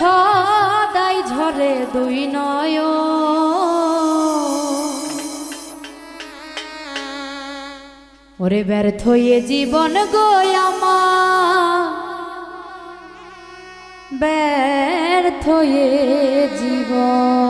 সদাই ঝরে দুই নয় ওরে ব্যর্থ এ জীবন গোয়ামা ব্যর্থ এ জীবন।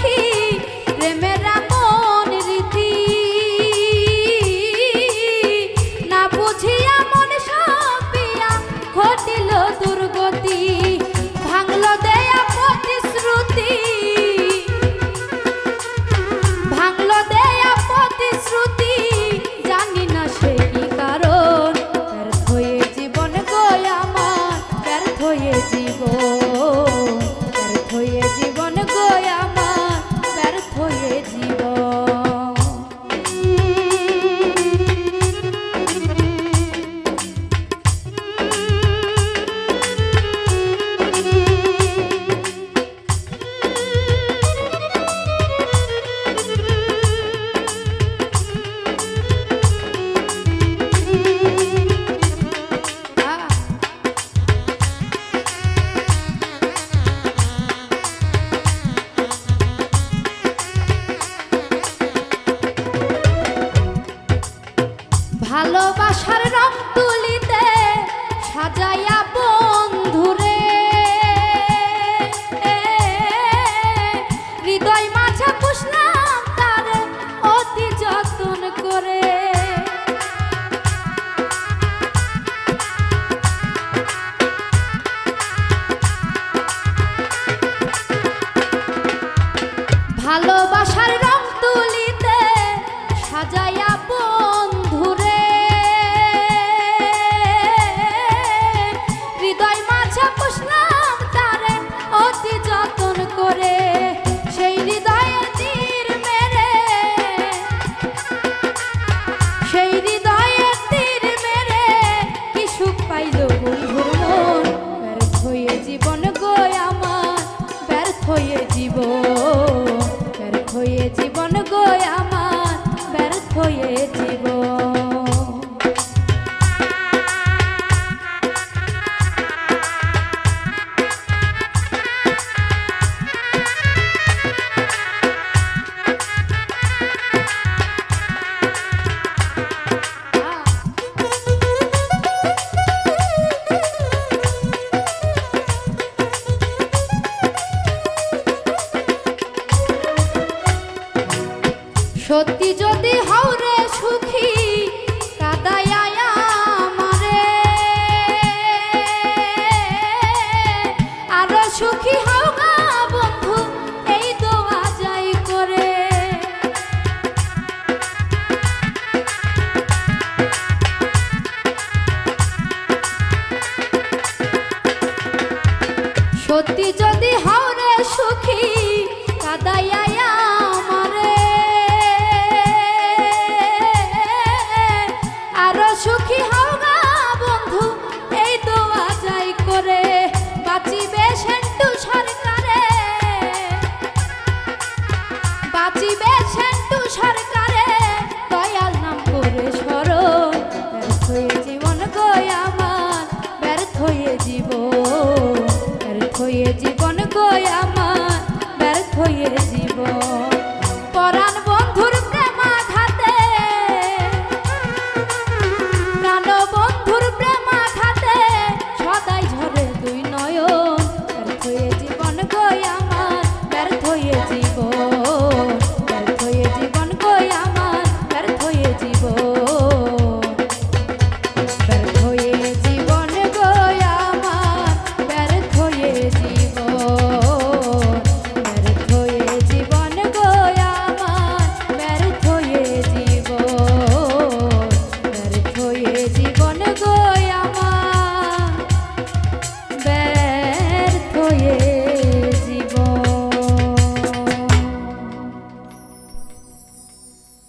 ভালোবাসার রং তুলিতে সাজাইয়া বন্ধুরে। হৃদয় মাঝে পুষলাম অতি যত্ন করে। ভালোবাসার রং তুলিতে সত্যি যদি হাওরে সুখী আরও সুখী হও গা সত্যি যদি হাওরে সুখী হও গা বন্ধু, এই তো আজাই করে। বাঁচিবে সেন্টু সরকারে। বাঁচিবে সেন্টু সরকারে, দয়াল নাম করে স্মরণ। ব্যর্থ হয়ে জীবন গয় আমার, ব্যর্থ হয়ে জীবন। ব্যর্থ হয়ে জীবন গয় আমার, ব্যর্থ হয়ে জীবন। জীবন গো